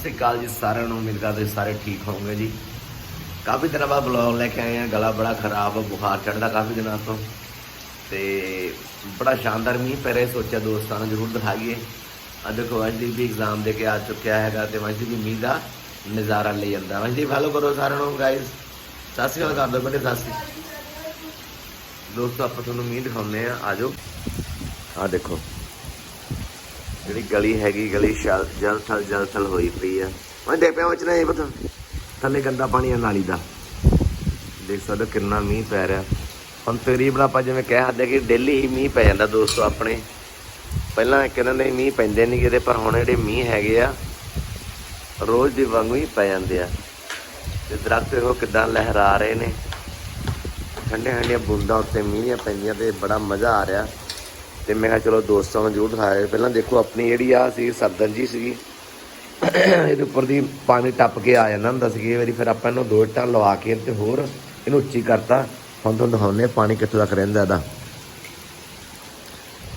ਸਤਿ ਸ਼੍ਰੀ ਅਕਾਲ ਜੀ ਸਾਰਿਆਂ ਨੂੰ ਉਮੀਦ ਕਰਦੇ ਸਾਰੇ ਠੀਕ ਹੋਵੋਗੇ ਜੀ। ਕਾਫੀ ਦਿਨਾਂ ਬਾਅਦ ਬਲੌਗ ਲੈ ਕੇ ਆਏ ਆ ਗਲਾ ਬੜਾ ਖਰਾਬ, ਬੁਖਾਰ ਚੜਦਾ ਕਾਫੀ ਦਿਨਾਂ ਤੋਂ। ਤੇ ਬੜਾ ਸ਼ਾਨਦਾਰ ਮੀਂਹ ਪੈ ਰਿਹਾ, ਸੋਚਿਆ ਦੋਸਤਾਂ ਨੂੰ ਜ਼ਰੂਰ ਦਿਖਾਈਏ। ਅੱਜ ਦੇਖੋ ਅਜਦੀਪ ਵੀ ਐਗਜ਼ਾਮ ਦੇ ਕੇ ਆ ਚੁੱਕਿਆ ਹੈਗਾ ਤੇ ਅਜਦੀਪ ਵੀ ਮੀਂਹ ਦਾ ਨਜ਼ਾਰਾ ਲਈ ਜਾਂਦਾ। ਅਜਦੀਪ ਫਾਲੋ ਕਰੋ ਸਾਰਿਆਂ ਨੂੰ ਗਾਇਸ ਸਤਿ ਸ਼੍ਰੀ ਅਕਾਲ, ਕਰ ਦੋ ਬੇਟੇ ਸਤਿ ਸ਼੍ਰੀ ਦੋਸਤੋ, ਆਪਾਂ ਤੁਹਾਨੂੰ ਮੀਂਹ ਦਿਖਾਉਂਦੇ ਆ ਆਜੋ ਆ ਦੇਖੋ। ਜਿਹੜੀ ਗਲੀ ਹੈਗੀ, ਗਲੀ ਸ਼ਲ ਜਲ ਥਲ ਜਲ ਥਲ ਹੋਈ ਪਈ ਆ। ਮੈਂ ਦੇ ਪਿਆ ਵਿੱਚ ਨਹੀਂ ਪਤਾ। ਥੱਲੇ ਗੰਦਾ ਪਾਣੀ ਆ ਨਾਲੀ ਦਾ। ਦੇਖ ਸਕਦੇ ਹੋ ਕਿੰਨਾ ਮੀਂਹ ਪੈ ਰਿਹਾ। ਹੁਣ ਤਕਰੀਬਨ ਆਪਾਂ ਜਿਵੇਂ ਕਹਿ ਸਕਦੇ ਕਿ ਡੇਲੀ ਹੀ ਮੀਂਹ ਪੈ ਜਾਂਦਾ ਦੋਸਤੋ ਆਪਣੇ। ਪਹਿਲਾਂ ਕਿਹਨਾਂ ਦੇ ਮੀਂਹ ਪੈਂਦੇ ਨਹੀਂ ਕਿਤੇ ਪਰ ਹੁਣ ਜਿਹੜੇ ਮੀਂਹ ਹੈਗੇ ਆ, ਰੋਜ਼ ਦੀ ਵਾਂਗੂ ਹੀ ਪੈ ਜਾਂਦੇ ਆ। ਤੇ ਦਰਖਤ ਉਹ ਕਿਦਾਂ ਲਹਿਰਾ ਰਹੇ ਨੇ। ਠੰਡੇ ਠੰਡੀਆਂ ਬੂੰਦਾਂ ਉੱਤੇ ਮੀਂਹ ਦੀਆਂ ਪੈਂਦੀਆਂ ਤੇ ਬੜਾ ਮਜ਼ਾ ਆ ਰਿਹਾ। ਤੇ ਮੈਂ ਕਿਹਾ ਚਲੋ ਦੋਸਤਾਂ ਨੂੰ ਜ਼ਰੂਰ ਦਿਖਾਇਆ। ਪਹਿਲਾਂ ਦੇਖੋ ਆਪਣੀ ਜਿਹੜੀ ਆ ਸੀ, ਸਰਦਨ ਜੀ ਸੀਗੀ। ਇਹਦੇ ਉੱਪਰ ਦੀ ਪਾਣੀ ਟੱਪ ਕੇ ਆ ਜਾਂਦਾ ਹੁੰਦਾ ਸੀ। ਇਹ ਵਾਰੀ ਫਿਰ ਆਪਾਂ ਇਹਨੂੰ ਦੋ ਇੱਟਾਂ ਲਵਾ ਕੇ ਤੇ ਹੋਰ ਇਹਨੂੰ ਉੱਚੀ ਕਰਤਾ। ਹੁਣ ਤੁਹਾਨੂੰ ਦਿਖਾਉਂਦੇ ਪਾਣੀ ਕਿੱਥੋਂ ਤੱਕ ਰਹਿੰਦਾ ਇਹਦਾ।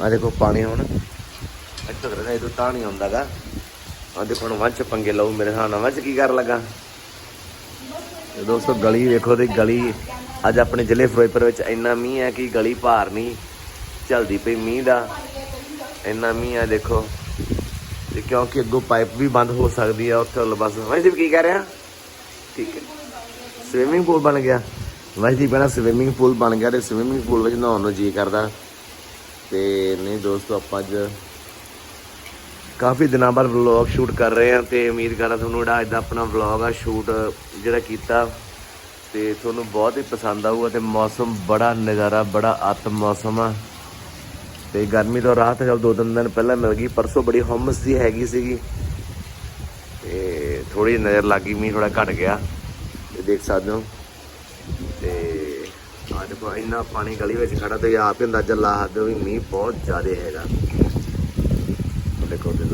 ਆ ਦੇਖੋ ਪਾਣੀ ਹੁਣ ਇੱਥੋਂ ਤੱਕ ਰਹਿੰਦਾ, ਇਹਦੋਂ ਤਾਂ ਨਹੀਂ ਆਉਂਦਾਗਾ ਆ ਦੇਖੋ ਹੁਣ ਵੰਚ ਪੰਗੇ ਲਓ ਮੇਰੇ ਹਿਸਾਬ ਨਾਲ। ਵੰਚ ਕੀ ਕਰ ਲੱਗਾ? ਦੋਸਤੋ ਗਲੀ ਵੇਖੋ ਤੇ ਗਲੀ ਅੱਜ ਆਪਣੇ ਜ਼ਿਲ੍ਹੇ ਫਿਰੋਜ਼ਪੁਰ ਵਿੱਚ ਇੰਨਾ ਮੀਂਹ ਹੈ ਕਿ ਗਲੀ ਭਾਰ ਨਹੀਂ। ਚਲਦੀ ਪਈ ਮੀਂਹ ਦਾ। ਇੰਨਾ ਮੀਂਹ ਆ ਦੇਖੋ। ਤੇ ਕਿਉਂਕਿ ਅੱਗੋਂ ਪਾਈਪ ਵੀ ਬੰਦ ਹੋ ਸਕਦੀ ਆ ਉੱਥੇ ਵੱਲ ਬਸ। ਵੈਸੇ ਕੀ ਕਹਿ ਰਿਹਾ? ਠੀਕ ਹੈ। ਸਵਿਮਿੰਗ ਪੂਲ ਬਣ ਗਿਆ। ਵੈਸੇ ਪਹਿਲਾਂ ਸਵਿਮਿੰਗ ਪੂਲ ਬਣ ਗਿਆ ਤੇ ਸਵਿਮਿੰਗ ਪੂਲ ਵਿੱਚ ਨਹਾਉਣ ਨੂੰ ਜੀ ਕਰਦਾ। ਤੇ ਨਹੀਂ ਦੋਸਤੋ, ਆਪਾਂ ਅੱਜ ਕਾਫੀ ਦਿਨਾਂ ਬਾਅਦ ਵਲੌਗ ਸ਼ੂਟ ਕਰ ਰਹੇ ਹਾਂ ਤੇ ਉਮੀਦ ਕਰਦਾ ਤੁਹਾਨੂੰ ਜਿਹੜਾ ਅੱਜ ਦਾ ਆਪਣਾ ਵਲੌਗ ਆ ਸ਼ੂਟ ਜਿਹੜਾ ਕੀਤਾ, ਤੇ ਤੁਹਾਨੂੰ ਬਹੁਤ ਹੀ ਪਸੰਦ ਆਊਗਾ ਤੇ ਮੌਸਮ ਬੜਾ ਨਜ਼ਾਰਾ, ਬੜਾ ਅਤ ਮੌਸਮ ਆ। ਤੇ ਗਰਮੀ ਤੋਂ ਰਾਹਤ ਚਲ ਦੋ ਤਿੰਨ ਦਿਨ ਪਹਿਲਾਂ ਮਿਲ ਗਈ, ਪਰਸੋਂ ਬੜੀ ਹਮਸ ਦੀ ਹੈਗੀ ਸੀਗੀ। ਤੇ ਥੋੜੀ ਨਜ਼ਰ ਲੱਗੀ ਮੀਂਹ ਥੋੜਾ ਘਟ ਗਿਆ। ਤੇ ਦੇਖ ਸਕਦੇ ਹੋ। ਤੇ ਆ ਦੇਖੋ ਇੰਨਾ ਪਾਣੀ ਗਲੀ ਵਿੱਚ ਖੜਾ ਤੇ ਆਪ ਹੀ ਅੰਦਾਜ਼ਾ ਲਾ ਸਕਦੇ ਹੋ ਵੀ ਮੀਂਹ ਬਹੁਤ ਜ਼ਿਆਦਾ ਹੈਗਾ। ਦੇਖੋ ਤੇ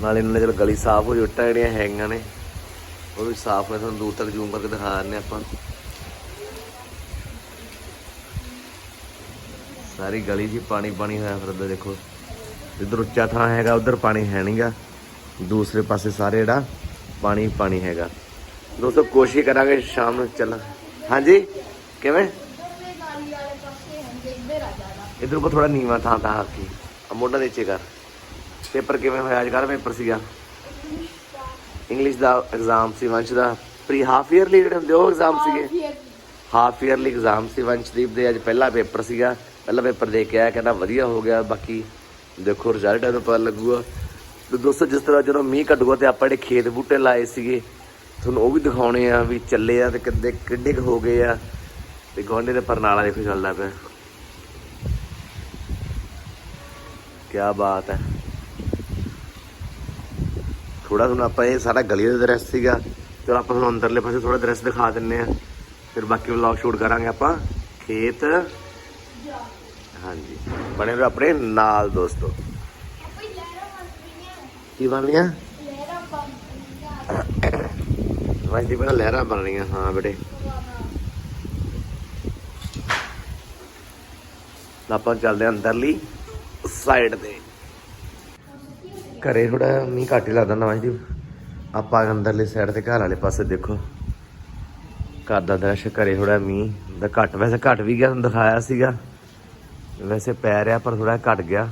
ਨਾਲੇ ਇਹਨਾਂ ਚਲ ਗਲੀ ਸਾਫ਼ ਹੋ ਜੁੱਟਾਂ ਜਿਹੜੀਆਂ ਹੈਗੀਆਂ ਨੇ, ਉਹ ਵੀ ਸਾਫ਼ ਨੇ, ਤੁਹਾਨੂੰ ਦੂਰ ਤੱਕ ਜ਼ੂਮ ਕਰਕੇ ਦਿਖਾ ਦਿੰਦੇ ਆਪਾਂ। ਸਾਰੀ ਗਲੀ 'ਚ ਪਾਣੀ ਪਾਣੀ ਹੋਇਆ ਫਿਰਦਾ ਦੇਖੋ। ਇਧਰ ਉੱਚਾ ਥਾਂ ਹੈਗਾ ਉਧਰ ਪਾਣੀ ਹੈ ਨਹੀਂਗਾ ਦੂਸਰੇ ਪਾਸੇ ਸਾਰੇ ਜਿਹੜਾ ਪਾਣੀ ਪਾਣੀ ਹੈਗਾ। ਦੋਸਤੋ ਕੋਸ਼ਿਸ਼ ਕਰਾਂਗੇ ਸ਼ਾਮ ਨੂੰ ਚੱਲ ਹਾਂਜੀ ਕਿਵੇਂ? ਇਧਰ ਉੱਪਰ ਥੋੜਾ ਨੀਵਾ ਥਾਂ ਤਾਂ ਹਾਕੀ ਆ ਮੋਢਾ ਨੀਚੇ ਕਰ। ਪੇਪਰ ਕਿਵੇਂ ਹੋਇਆ ਅੱਜ ਕੱਲ੍ਹ ਪੇਪਰ ਸੀਗਾ? ਇੰਗਲਿਸ਼ ਦਾ ਐਗਜ਼ਾਮ ਸੀ ਵੰਸ਼ ਦਾ। ਪ੍ਰੀ ਹਾਫ ਈਅਰਲੀ ਜਿਹੜੇ ਹੁੰਦੇ ਉਹ ਐਗਜ਼ਾਮ ਸੀਗੇ। ਹਾਫ ਈਅਰਲੀ ਐਗਜ਼ਾਮ ਸੀ ਵੰਸ਼ਦੀਪ ਦੇ ਅੱਜ ਪਹਿਲਾ ਪੇਪਰ ਸੀਗਾ। ਪਹਿਲਾ ਪੇਪਰ ਦੇ ਕੇ ਆਇਆ, ਕਹਿੰਦਾ ਵਧੀਆ ਹੋ ਗਿਆ, ਬਾਕੀ ਦੇਖੋ ਰਿਜ਼ਲਟ ਇਹਦਾ ਪਤਾ ਲੱਗੂਗਾ। ਤੇ ਦੋਸਤੋ, ਜਿਸ ਤਰ੍ਹਾਂ ਜਦੋਂ ਮੀਂਹ ਘਟੂਗਾ ਤੇ ਆਪਾਂ ਜਿਹੜੇ ਖੇਤ ਬੂਟੇ ਲਾਏ ਸੀਗੇ, ਤੁਹਾਨੂੰ ਉਹ ਵੀ ਦਿਖਾਉਣੇ ਆ ਵੀ ਚੱਲੇ ਆ ਤੇ ਕਿੱਦੇ ਕਿੱਡੇ ਕੁ ਹੋ ਗਏ ਆ। ਤੇ ਗੋਂਡੇ ਦੇ ਪਰਨਾਲਾ ਦੇਖੋ ਚੱਲਦਾ ਪਿਆ। ਕੀ ਬਾਤ ਹੈ। ਥੋੜਾ ਤੁਹਾਨੂੰ ਆਪਾਂ ਇਹ ਸਾਰਾ ਗਲੀ ਦਾ ਦ੍ਰਿਸ਼ ਸੀਗਾ। ਚਲੋ ਆਪਾਂ ਤੁਹਾਨੂੰ ਅੰਦਰਲੇ ਪਾਸੇ ਥੋੜਾ ਦ੍ਰਿਸ਼ ਦਿਖਾ ਦਿੰਨੇ ਆ। ਫਿਰ ਬਾਕੀ ਵਲੌਗ ਸ਼ੂਟ ਕਰਾਂਗੇ ਆਪਾਂ। ਖੇਤ ਹਾਂਜੀ। ਬਣੇ ਰਹੋ ਆਪਣੇ ਨਾਲ ਦੋਸਤੋ। ਕੀ ਬਣ ਰਹੀਆਂ? ਵਾਂਜੀ ਬਣਾ ਲਹਿਰਾਂ ਬਣ ਰਹੀਆਂ ਹਾਂ ਬੇਟੇ। ਆਪਾਂ ਚੱਲਦੇ ਅੰਦਰਲੀ ਸਾਈਡ ਤੇ। ਘਰੇ ਥੋੜਾ ਮੀਂਹ ਘੱਟ ਹੀ ਲੱਗਦਾ ਨਵਾਂ ਜੀ। ਆਪਾਂ ਅੰਦਰਲੀ ਸਾਈਡ ਤੇ ਘਰ ਵਾਲੇ ਪਾਸੇ ਦੇਖੋ। ਘਰ ਦਾ ਦ੍ਰਿਸ਼ ਘਰੇ ਥੋੜਾ ਮੀਂਹ ਦਾ ਘੱਟ ਵੈਸੇ ਘੱਟ ਵੀ ਗਿਆ ਤੁਹਾਨੂੰ ਦਿਖਾਇਆ ਸੀਗਾ। ਵੈਸੇ ਪੈ ਰਿਹਾ ਪਰ ਥੋੜਾ ਘਟ ਗਿਆ।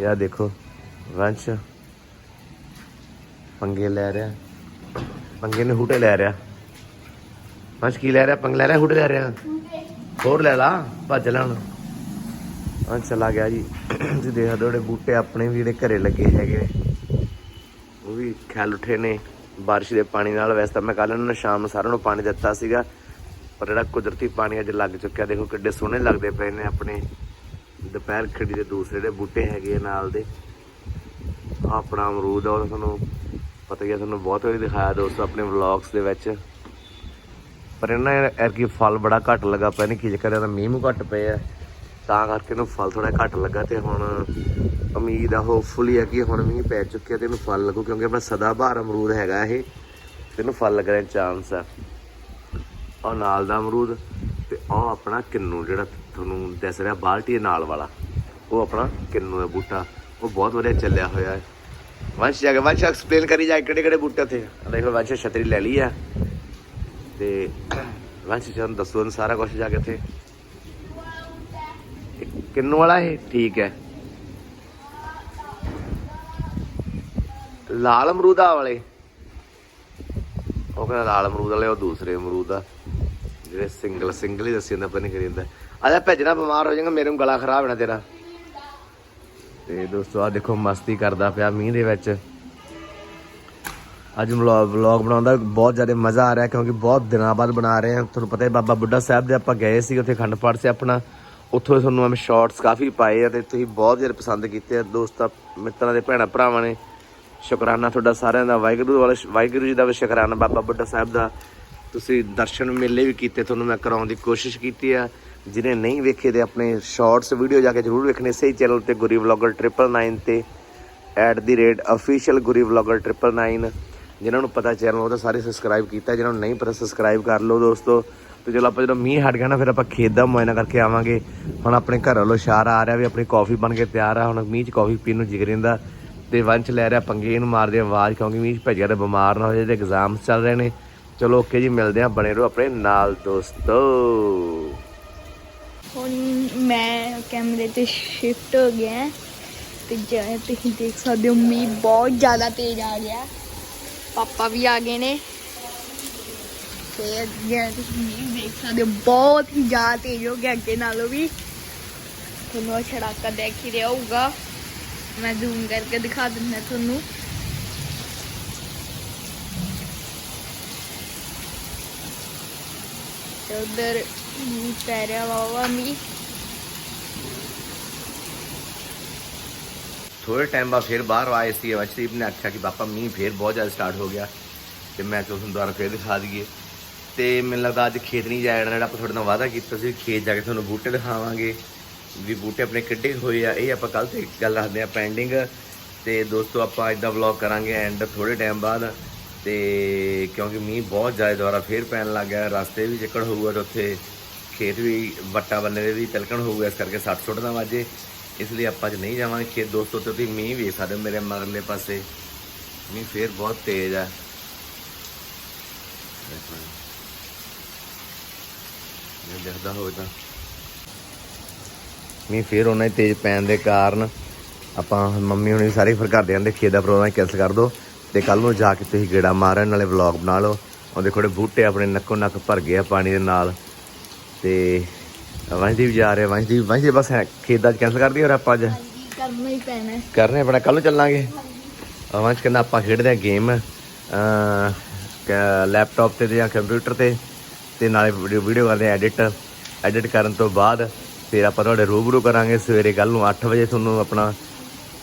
ਇਹ ਦੇਖੋ ਵੰਸ਼। ਪੰਗੇ ਲੈ ਰਿਹਾ। ਪੰਗੇ ਨੇ ਹੂਟੇ ਲੈ ਰਿਹਾ। ਵੰਸ਼ ਕੀ ਲੈ ਰਿਹਾ? ਪੰਗ ਲੈ ਰਿਹਾ ਹੂਟੇ ਲੈ ਰਿਹਾ? ਹੋਰ ਲੈ ਲਾ ਭੱਜ ਲੈਣ ਹਾਂ ਚਲਾ ਗਿਆ ਜੀ। ਤੁਸੀਂ ਦੇਖ ਜਿਹੜੇ ਬੂਟੇ ਆਪਣੇ ਵੀ ਜਿਹੜੇ ਘਰੇ ਲੱਗੇ ਹੈਗੇ ਉਹ ਵੀ ਖਿਆਲ ਉੱਠੇ ਨੇ। ਬਾਰਿਸ਼ ਦੇ ਪਾਣੀ ਨਾਲ ਵੈਸੇ ਤਾਂ ਮੈਂ ਕੱਲ ਨੂੰ ਸ਼ਾਮ ਨੂੰ ਸਾਰਿਆਂ ਨੂੰ ਪਾਣੀ ਦਿੱਤਾ ਸੀਗਾ। ਪਰ ਜਿਹੜਾ ਕੁਦਰਤੀ ਪਾਣੀ ਅੱਜ ਲੱਗ ਚੁੱਕਿਆ, ਦੇਖੋ ਕਿੱਡੇ ਸੋਹਣੇ ਲੱਗਦੇ ਪਏ ਨੇ ਆਪਣੇ। ਦੁਪਹਿਰ ਖੜੀ ਦੇ ਦੂਸਰੇ ਜਿਹੜੇ ਬੂਟੇ ਹੈਗੇ ਆ ਨਾਲ ਦੇ। ਆਹ ਆਪਣਾ ਅਮਰੂਦ ਔਰ ਤੁਹਾਨੂੰ ਪਤਾ ਹੀ ਆ, ਤੁਹਾਨੂੰ ਬਹੁਤ ਵਾਰੀ ਦਿਖਾਇਆ ਦੋਸਤੋ ਆਪਣੇ ਵਲੌਗਸ ਦੇ ਵਿੱਚ। ਪਰ ਇਹਨਾਂ ਐਰਕੀ ਫਲ ਬੜਾ ਘੱਟ ਲੱਗਾ ਪਿਆ, ਨਹੀਂ ਕੀ ਚੱਕਰ ਇਹਦਾ ਮੀਂਹ ਮੂੰਹ ਘੱਟ ਪਏ ਆ। ਤਾਂ ਕਰਕੇ ਇਹਨੂੰ ਫਲ ਥੋੜਾ ਘੱਟ ਲੱਗਾ ਤੇ ਹੁਣ ਉਮੀਦ ਆ ਹੋਪਫੁਲੀ ਹੈ ਕਿ ਹੁਣ ਮੀਂਹ ਪੈ ਚੁੱਕਿਆ ਤੇ ਇਹਨੂੰ ਫਲ ਲੱਗੂ, ਕਿਉਂਕਿ ਆਪਣਾ ਸਦਾਬਹਾਰ ਅਮਰੂਦ ਹੈਗਾ ਇਹ। ਤੇ ਇਹਨੂੰ ਫਲ ਲੱਗਣ ਦਾ ਚਾਂਸ ਆ। ਉਹ ਨਾਲ ਦਾ ਅਮਰੂਦ ਤੇ ਉਹ ਆਪਣਾ ਕਿੰਨੂ ਜਿਹੜਾ ਤੁਹਾਨੂੰ ਦਿਸ ਰਿਹਾ ਬਾਲਟੀ ਦੇ ਨਾਲ ਵਾਲਾ। ਉਹ ਆਪਣਾ ਕਿੰਨੂ ਹੈ ਬੂਟਾ। ਉਹ ਬਹੁਤ ਵਧੀਆ ਚੱਲਿਆ ਹੋਇਆ ਹੈ। ਵੰਸ਼ ਜਾ ਕੇ ਵੰਸ਼ ਐਕਸਪਲੇਨ ਕਰੀ ਜਾ ਕਿਹੜੇ ਕਿਹੜੇ ਬੂਟੇ ਆਹ ਦੇਖੋ ਵੰਸ਼ ਛਤਰੀ ਲੈ ਲਈ ਆ ਤੇ ਵੰਸ਼ ਜੀ ਨੂੰ ਦੱਸੋ ਸਾਰਾ ਕੁਝ ਜਾ ਕੇ ਇਹ ਕਿੰਨੂ ਵਾਲਾ ਇਹ? ਠੀਕ ਹੈ। ਲਾਲ ਅਮਰੂਦਾ ਵਾਲੇ। ਉਹ ਕਹਿੰਦਾ ਲਾਲ ਅਮਰੂਦ ਵਾਲੇ ਉਹ ਦੂਸਰੇ ਅਮਰੂਦ ਆ। ਜਿਹੜੇ ਸਿੰਗਲ ਸਿੰਗਲ ਹੀ ਦੱਸੀ ਜਾਂਦਾ, ਪਤਾ ਨਹੀਂ ਕਰੀ ਜਾਂਦਾ। ਆ ਜਾ ਭੇਜਣਾ ਬਿਮਾਰ ਹੋ ਜਾਏਗਾ, ਮੇਰੇ ਨੂੰ ਗਲਾ ਖਰਾਬ ਹੋਣਾ ਤੇਰਾ। ਤੇ ਦੋਸਤੋ ਆ ਦੇਖੋ, ਮਸਤੀ ਕਰਦਾ ਪਿਆ ਮੀਂਹ ਦੇ ਵਿੱਚ। ਅੱਜ ਵਲੌਗ ਬਣਾਉਂਦਾ ਬਹੁਤ ਜ਼ਿਆਦਾ ਮਜ਼ਾ ਆ ਰਿਹਾ, ਕਿਉਂਕਿ ਬਹੁਤ ਦਿਨਾਂ ਬਾਅਦ ਬਣਾ ਰਹੇ ਹਾਂ। ਤੁਹਾਨੂੰ ਪਤਾ ਹੈ ਬਾਬਾ ਬੁੱਢਾ ਸਾਹਿਬ ਦੇ ਆਪਾਂ ਗਏ ਸੀ, ਉੱਥੇ ਅਖੰਡ ਪਾਠ ਸੀ ਆਪਣਾ। ਉੱਥੋਂ ਤੁਹਾਨੂੰ ਮੈਂ ਸ਼ਾਰਟਸ ਕਾਫੀ ਪਾਏ ਆ ਤੇ ਤੁਸੀਂ ਬਹੁਤ ਜ਼ਿਆਦਾ ਪਸੰਦ ਕੀਤੇ ਆ। ਦੋਸਤਾਂ ਮਿੱਤਰਾਂ ਦੇ ਭੈਣਾਂ, ਭਰਾਵਾਂ ਨੇ। ਸ਼ੁਕਰਾਨਾ ਤੁਹਾਡਾ ਸਾਰਿਆਂ ਦਾ, ਵਾਹਿਗੁਰੂ ਵਾਲਾ, ਵਾਹਿਗੁਰੂ ਜੀ ਦਾ ਵੀ ਸ਼ੁਕਰਾਨਾ, ਬਾਬਾ ਬੁੱਢਾ ਸਾਹਿਬ ਦਾ। ਤੁਸੀਂ ਦਰਸ਼ਨ ਮੇਲੇ ਵੀ ਕੀਤੇ, ਤੁਹਾਨੂੰ ਮੈਂ ਕਰਾਉਣ ਦੀ ਕੋਸ਼ਿਸ਼ ਕੀਤੀ ਆ। ਜਿਹਨੇ ਨਹੀਂ ਵੇਖੇ ਤੇ ਆਪਣੇ ਸ਼ਾਰਟਸ ਵੀਡੀਓ ਜਾ ਕੇ ਜਰੂਰ ਵੇਖਣੇ, ਸਹੀ ਚੈਨਲ ਤੇ ਗੁਰੀ ਵਲੌਗਰ 999 ਤੇ at the rate official Guri vlogger 999 ਜਿਨ੍ਹਾਂ ਨੂੰ ਪਤਾ ਚੈਨਲ ਉਹਦਾ ਸਾਰੇ ਸਬਸਕ੍ਰਾਈਬ ਕੀਤਾ ਜਿਨ੍ਹਾਂ ਨੂੰ ਨਹੀਂ ਪਤਾ ਸਬਸਕ੍ਰਾਈਬ ਕਰ ਲਓ ਦੋਸਤੋ। ਤੇ ਚਲੋ ਆਪਾਂ ਜਦੋਂ ਮੀਂਹ ਹਟ ਗਿਆ ਨਾ, ਫਿਰ ਆਪਾਂ ਖੇਤ ਦਾ ਮੁਆਇਨਾ ਕਰਕੇ ਆਵਾਂਗੇ। ਹੁਣ ਆਪਣੇ ਘਰ ਵੱਲੋਂ ਇਸ਼ਾਰਾ ਆ ਰਿਹਾ ਵੀ ਆਪਣੀ ਕਾਫੀ ਬਣ ਕੇ ਤਿਆਰ ਆ। ਹੁਣ ਮੀਂਹ 'ਚ ਕਾਫੀ ਪੀਣ ਨੂੰ ਜਿਗਰ ਦਾ ਤੇ ਵੰਚ ਲੈ ਰਿਹਾ, ਪੰਗੇ ਇਹਨੂੰ ਮਾਰਦੇ ਆਵਾਜ਼, ਕਿਉਂਕਿ ਮੀਂਹ 'ਚ ਭੱਜਿਆ ਤੇ ਬਿਮਾਰ ਨਾ ਹੋ ਜਾਏ ਤੇ ਐਗਜ਼ਾਮਸ ਚੱਲ ਰਹੇ ਨੇ। ਚਲੋ ਓਕੇ ਜੀ, ਮਿਲਦੇ ਆ ਬਣੇ ਰਹੋ ਆਪਣੇ ਨਾਲ ਦੋਸਤੋ। ਹੁਣ ਮੈਂ ਕੈਮਰੇ ਤੇ ਸ਼ਿਫਟ ਹੋ ਗਿਆ ਤੇ ਜਿਵੇਂ ਤੁਸੀਂ ਦੇਖ ਸਕਦੇ ਹੋ, ਮੀਂਹ ਬਹੁਤ ਜ਼ਿਆਦਾ ਤੇਜ਼ ਆ ਗਿਆ। ਪਾਪਾ ਵੀ ਆ ਗਏ ਨੇ। ਤੇ ਜਿਵੇਂ ਤੁਸੀਂ ਮੀਂਹ ਦੇਖ ਸਕਦੇ ਹੋ, ਬਹੁਤ ਹੀ ਜ਼ਿਆਦਾ ਤੇਜ਼ ਹੋ ਗਿਆ, ਅੱਗੇ ਨਾਲੋਂ ਵੀ। ਤੁਹਾਨੂੰ ਉਹ ਛੜਾਕਾ ਦੇਖ ਹੀ ਰਿਹਾ ਹੋਊਗਾ। ਮੈਂ ਜ਼ੂਮ ਕਰਕੇ ਦਿਖਾ ਦਿੰਦਾ ਤੁਹਾਨੂੰ। ਤੇ ਉਧਰ ਮੀਂਹ ਪੈ ਰਿਹਾ ਵਾਵਾ ਮੀਂਹ। ਥੋੜੇ ਟਾਈਮ ਬਾਅਦ ਫਿਰ ਬਾਹਰ ਆਏ ਸੀ, ਅਵਸ਼ਦੀਪ ਨੇ ਆਖਿਆ ਕਿ ਪਾਪਾ ਮੀਂਹ ਫੇਰ ਬਹੁਤ ਜ਼ਿਆਦਾ ਸਟਾਰਟ ਹੋ ਗਿਆ। ਤੇ ਮੈਂ ਚਲੋ ਤੁਹਾਨੂੰ ਦੁਬਾਰਾ ਫੇਰ ਦਿਖਾ ਦਈਏ। ਤੇ ਮੈਨੂੰ ਲੱਗਦਾ ਅੱਜ ਖੇਤ ਨਹੀਂ ਜਾਣਾ, ਜਿਹੜਾ ਆਪਾਂ ਤੁਹਾਡੇ ਨਾਲ ਵਾਅਦਾ ਕੀਤਾ ਸੀ, ਖੇਤ ਜਾ ਕੇ ਤੁਹਾਨੂੰ ਬੂਟੇ ਦਿਖਾਵਾਂਗੇ। ਵੀ ਬੂਟੇ ਆਪਣੇ ਕਿੱਡੇ ਹੋਏ ਆ, ਇਹ ਆਪਾਂ ਕੱਲ ਤੇ ਗੱਲ ਰੱਖਦੇ ਆ ਪੈਂਡਿੰਗ ਤੇ ਦੋਸਤੋ, ਆਪਾਂ ਇਦਾਂ ਵਲੌਗ ਕਰਾਂਗੇ ਐਂਡ ਥੋੜੇ ਟਾਈਮ ਬਾਅਦ ਤੇ ਕਿਉਂਕਿ ਮੀਂਹ ਬਹੁਤ ਜ਼ਿਆਦਾ ਦੁਬਾਰਾ ਫੇਰ ਪੈਣ ਲੱਗ ਗਿਆ, ਰਸਤੇ ਵੀ ਚਿੱਕੜ ਹੋਊਗਾ ਤੇ ਉੱਥੇ ਖੇਤ ਵੀ, ਵੱਟਾ ਬੰਨੇ ਦੇ ਵੀ ਤਿਲਕਣ ਹੋਊਗਾ, ਇਸ ਕਰਕੇ ਸੱਟ ਸੁੱਟ ਨਾ ਵਾਜੇ। ਇਸ ਲਈ ਆਪਾਂ ਅੱਜ ਨਹੀਂ ਜਾਵਾਂਗੇ ਖੇਤ। ਦੋਸਤੋ ਤੇ ਤੁਸੀਂ ਮੀਂਹ ਵੇਖ ਸਕਦੇ ਹੋ ਮੇਰੇ ਮਗਰਲੇ ਪਾਸੇ। ਮੀਂਹ ਫੇਰ ਬਹੁਤ ਤੇਜ਼ ਆ। ਇਹ ਦੇਖਦਾ ਹੋਵੇ ਤਾਂ। ਮੀਂਹ ਫੇਰ ਉਹਨਾਂ ਹੀ ਤੇਜ਼ ਪੈਣ ਦੇ ਕਾਰਨ ਆਪਾਂ ਮੰਮੀ ਹੁਣੀ ਸਾਰੇ ਫਿਰ ਘਰਦਿਆਂ ਦੇ ਖੇਤ ਦਾ ਪ੍ਰੋਗਰਾਮ ਕੈਂਸਲ ਕਰ ਦੋ। ਤੇ ਕੱਲ ਨੂੰ ਜਾ ਕੇ ਤੁਸੀਂ ਗੇੜਾ ਮਾਰਨ ਨਾਲੇ ਵਲੌਗ ਬਣਾ ਲਓ। ਉਹ ਦੇਖੋ ਜਿਹੜੇ ਬੂਟੇ ਆਪਣੇ ਨੱਕੋ ਨੱਕ ਭਰ ਗਏ ਆ ਪਾਣੀ ਦੇ ਨਾਲ। ਤੇ ਵੰਸ਼ਦੀਪ ਜਾ ਰਿਹਾ ਵੰਸ਼ਦੀਪ ਵੰਸ਼ਦੀਪ ਬਸ ਹੈ- ਖੇਤ ਦਾ ਕੈਂਸਲ ਕਰ ਦਈਏ ਔਰ ਆਪਾਂ ਅੱਜ? ਕਰਨਾ ਹੀ ਪੈਣਾ ਹੈ। ਕਰਨੇ ਆਪਣਾ ਕੱਲ ਨੂੰ ਚੱਲਾਂਗੇ। ਵੰਸ਼ ਕਹਿੰਦਾ ਆਪਾਂ ਖੇਡਦੇ ਆ ਗੇਮ। ਲੈਪਟਾਪ ਤੇ ਜਾਂ ਕੰਪਿਊਟਰ ਤੇ ਤੇ ਨਾਲੇ ਵੀਡੀਓ ਕਰਦੇ ਆ ਐਡਿਟ ਐਡਿਟ ਕਰਨ ਤੋਂ ਬਾਅਦ ਫਿਰ ਆਪਾਂ ਤੁਹਾਡੇ ਰੂਬਰੂ ਕਰਾਂਗੇ ਸਵੇਰੇ ਕੱਲ ਨੂੰ 8 ਵਜੇ ਤੁਹਾਨੂੰ ਆਪਣਾ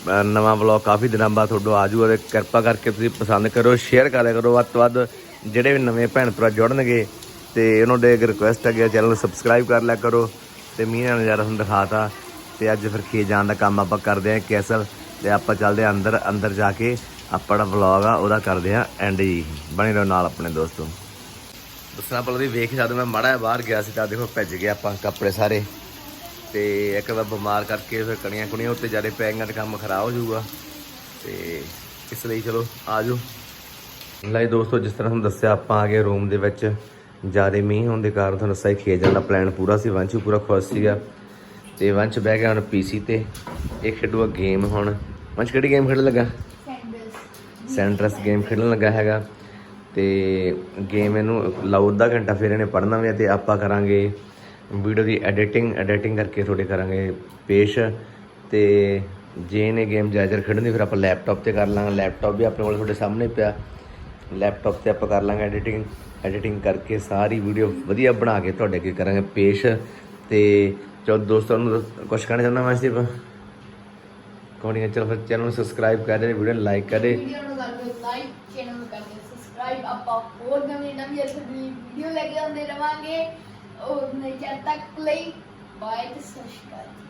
ਨਵਾਂ ਵਲੌਗ ਕਾਫੀ ਦਿਨਾਂ ਬਾਅਦ ਤੁਹਾਡਾ ਆ ਜੂਗਾ ਤੇ ਕਿਰਪਾ ਕਰਕੇ ਤੁਸੀਂ ਪਸੰਦ ਕਰੋ ਸ਼ੇਅਰ ਕਰਿਆ ਕਰੋ। ਵੱਧ ਤੋਂ ਵੱਧ ਜਿਹੜੇ ਵੀ ਨਵੇਂ ਭੈਣ ਭਰਾ ਜੁੜਨਗੇ ਤੇ ਉਹਨਾਂ ਦੇ ਇੱਕ ਰਿਕੁਐਸਟ ਹੈਗਾ ਚੈਨਲ ਨੂੰ ਸਬਸਕ੍ਰਾਈਬ ਕਰ ਲਿਆ ਕਰੋ ਤੇ ਮੀਂਹ ਦਾ ਨਜ਼ਾਰਾ ਤੁਹਾਨੂੰ ਦਿਖਾਤਾ। ਤੇ ਅੱਜ ਫਿਰ ਖੇਤ ਜਾਣ ਦਾ ਕੰਮ ਆਪਾਂ ਕਰਦੇ ਆਂ ਕੈਸਲ ਤੇ ਆਪਾਂ ਚੱਲਦੇ ਆਂ ਅੰਦਰ ਅੰਦਰ ਜਾ ਕੇ ਆਪਣਾ ਵਲੌਗ ਆ ਉਹਦਾ ਕਰਦੇ ਆਂ ਐਂਡ ਜੀ। ਬਣੇ ਰਹੋ ਨਾਲ ਆਪਣੇ ਦੋਸਤੋ। ਦੱਸਣਾ ਪਲ ਵੀ ਵੇਖ ਸਕਦੇ ਮੈਂ ਮਾੜਾ ਬਾਹਰ ਗਿਆ ਸੀ ਤਾਂ ਦੇਖੋ ਭੱਜ ਗਿਆ ਆਪਾਂ ਕੱਪੜੇ ਸਾਰੇ। ਤੇ ਇੱਕ ਵਾਰ ਬਿਮਾਰ ਕਰਕੇ ਫਿਰ ਕਣੀਆਂ ਕੁਣੀਆਂ ਉੱਤੇ ਜ਼ਿਆਦਾ ਪੈ ਗਈਆਂ ਤੇ ਕੰਮ ਖਰਾਬ ਹੋ ਜਾਊਗਾ। ਤੇ ਇਸ ਲਈ ਚਲੋ ਆ ਜਾਓ ਲੈ ਦੋਸਤੋ ਜਿਸ ਤਰ੍ਹਾਂ ਤੁਹਾਨੂੰ ਦੱਸਿਆ ਆਪਾਂ ਆ ਗਏ ਰੂਮ ਦੇ ਵਿੱਚ। ਜ਼ਿਆਦਾ ਮੀਂਹ ਹੋਣ ਦੇ ਕਾਰਨ ਤੁਹਾਨੂੰ ਸਹੀ ਖੇਤ ਜਾਣ ਦਾ ਪਲਾਨ ਪੂਰਾ ਸੀ ਵੰਸ਼ ਵੀ ਪੂਰਾ ਖੁਸ਼ ਸੀਗਾ। ਤੇ ਵੰਸ਼ ਬਹਿ ਗਿਆ ਹੁਣ ਪੀਸੀ ਤੇ। ਇਹ ਖੇਡੂਗਾ ਗੇਮ ਹੁਣ। ਵੰਸ਼ ਕਿਹੜੀ ਗੇਮ ਖੇਡਣ ਲੱਗਾ? ਸੈਂਟਰਸ ਗੇਮ ਖੇਡਣ ਲੱਗਾ ਹੈਗਾ। ਤੇ ਗੇਮ ਇਹਨੂੰ ਲਾਉ ਅੱਧਾ ਘੰਟਾ ਫਿਰ ਇਹਨੇ ਪੜ੍ਹਨਾ ਵੀ ਤੇ ਆਪਾਂ ਕਰਾਂਗੇ। ਵੀਡੀਓ ਦੀ ਐਡੀਟਿੰਗ ਐਡੀਟਿੰਗ ਕਰਕੇ ਤੁਹਾਡੇ ਕਰਾਂਗੇ ਪੇਸ਼। ਤੇ ਜੇ ਇਹਨੇ ਗੇਮ ਜਾਇਜ਼ਰ ਖੇਡਣੀ, ਫਿਰ ਆਪਾਂ ਲੈਪਟਾਪ ਤੇ ਕਰ ਲਾਂਗੇ। ਲੈਪਟਾਪ ਵੀ ਆਪਣੇ ਕੋਲ ਤੁਹਾਡੇ ਸਾਹਮਣੇ ਪਿਆ। ਲੈਪਟਾਪ ਤੇ ਆਪਾਂ ਕਰ ਲਾਂਗੇ ਐਡੀਟਿੰਗ। ਐਡੀਟਿੰਗ ਕਰਕੇ ਸਾਰੀ ਵੀਡੀਓ ਵਧੀਆ ਬਣਾ ਕੇ ਤੁਹਾਡੇ ਅੱਗੇ ਕਰਾਂਗੇ ਪੇਸ਼। ਤੇ ਚਲੋ ਦੋਸਤਾਂ ਨੂੰ ਕੁਝ ਕਹਿਣਾ ਚਾਹੁੰਦਾ ਮੈਂ ਸਿਰਫ? ਕੋਣੀ ਚਲੋ ਫਿਰ ਚੈਨਲ ਨੂੰ ਸਬਸਕ੍ਰਾਈਬ ਕਰ ਦੇ ਵੀਡੀਓ ਨੂੰ ਲਾਈਕ ਕਰ ਦੇ। ਵੀਡੀਓ ਨੂੰ ਕਰ ਦਿਓ ਲਾਈਕ ਚੈਨਲ ਨੂੰ ਕਰ ਦਿਓ ਸਬਸਕ੍ਰਾਈਬ ਆਪਾਂ ਹੋਰ ਨਵੀਂ ਨਵੀਂ ਵੀਡੀਓ ਲੈ ਕੇ ਆਉਂਦੇ ਰਵਾਂਗੇ। ਉਹ ਨਹੀਂ ਤੱਕ ਲਈ ਬਾਏ ਤੇ ਸਤਿ ਸ਼੍ਰੀ ਅਕਾਲ